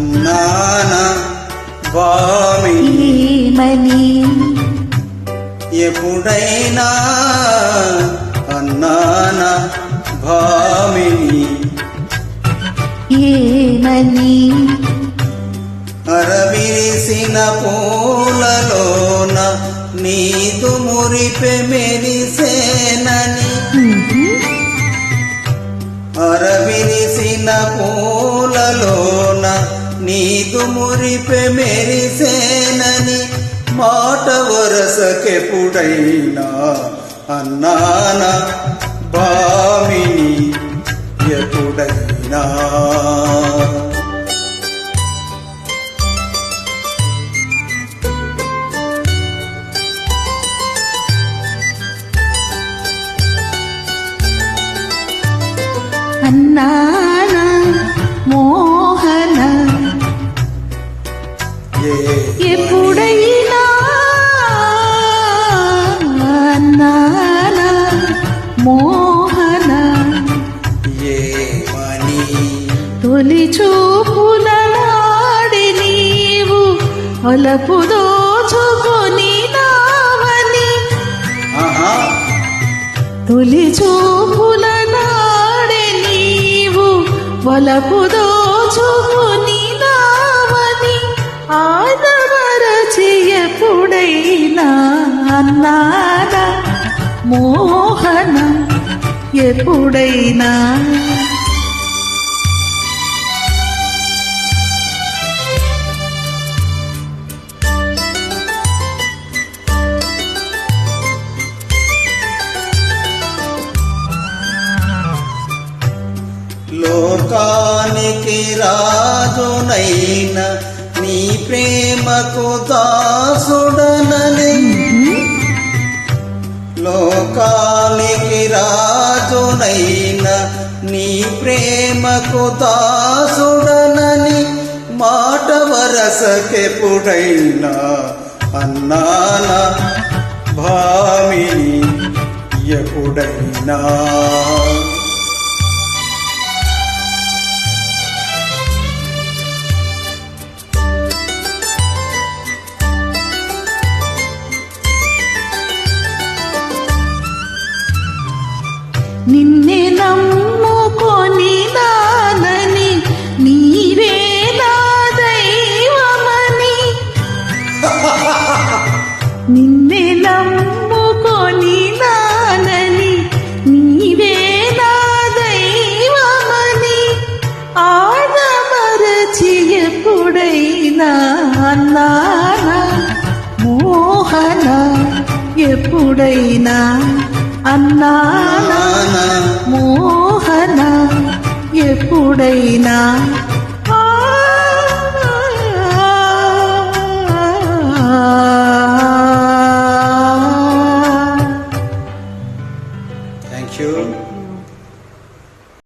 అన్నాన ఏమని? ఎప్పుడైనా అన్నాన భామిని ఏమని? అరవిరిసిన పూలలోన నీదు మురిపె మెరిసేనని. అరవిరిసిన నీదు మురిపె మెరిసేనని మాట వరసకెప్పుడైనా అన్నాన భామిని ఎప్పుడైనా అన్నాన మో ఎప్పుడైనా అన్నాన మోహన? ఏమని? తొలి చూపుల నాడి నీవు ఒలపు దోచుకొని నావని. ఆహా. తొలి చూపుల నాడి నీవు ఒలపు దోచుకొని ఎప్పుడైనా అన్నాన మోహనం ఎప్పుడైనా? లోకానికి రాజునైన నీ ప్రేమకు దాసుడనని. లోకానికి రాజునైన నీ ప్రేమకు దాసుడనని మాట వరసకెప్పుడైనా అన్నాన భామిని ఎప్పుడైనా. అన్నానా మోహన ఎప్పుడైనా అన్నానా? నానా మోహన ఎప్పుడైనా